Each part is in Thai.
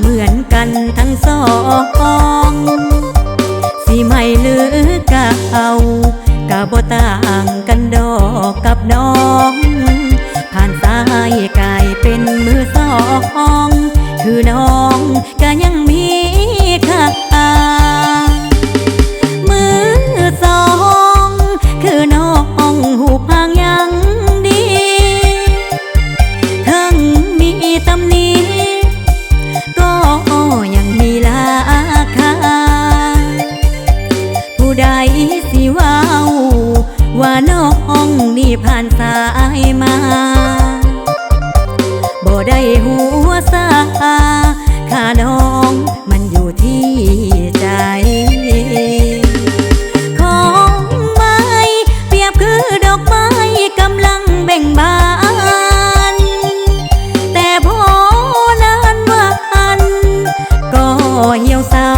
เหมือนกันทั้งสองสีไม่หรือกะเอากะบ่ต่างกันดอกกับน้อง มันอยู่ที่ใจ ของไม้เปรียบคือดอกไม้กำลังเบ่งบาน แต่พอนานวันก็เหี่ยวเศร้า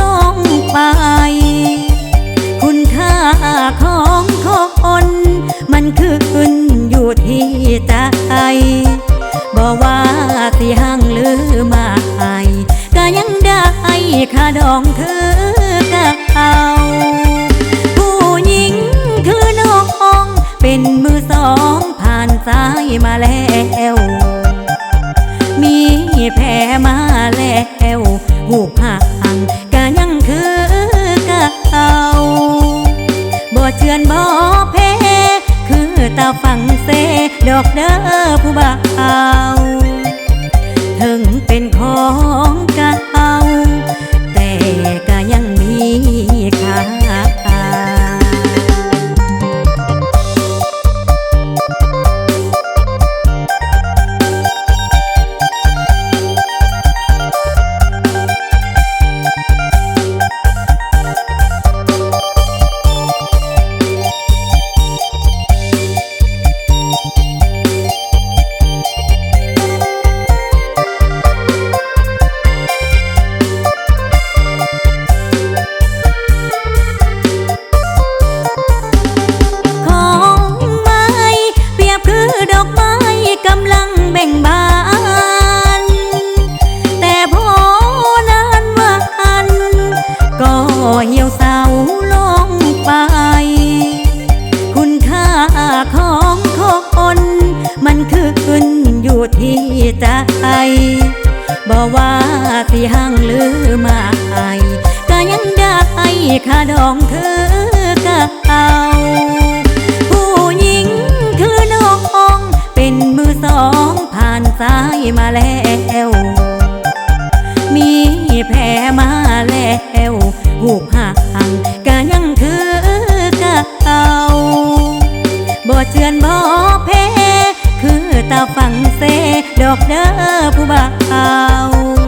ลงไป คุณค่าของคนมันคือขึ้นอยู่ที่ใจบอกว่าสิหังหรือไม่ก็ยังได้ ค่าดองคือกับเขาผู้หญิงคือน้องเป็นมือสองผ่านซ้ายมาแล้ว มีแผลมาแล้วหูผักก็ยังคือกับเขาบ่เชือนบ่แพ้คือตาฟังเซดอกเด้อผู้บ่าวถึงเป็นของ เหี่ยวเศร้าลงไป คุณค่าของคน มันคือขึ้นอยู่ที่ใจบอกว่าสิหังหรือไม่ก็ยังได้ค่าดองคือกับเขาผู้หญิงคือน้อง เป็นมือสองผ่านซ้ายมาแล้ว บ่เชือนบ่เพ คือตาฟังเซดอกเด้อผู้บ่าว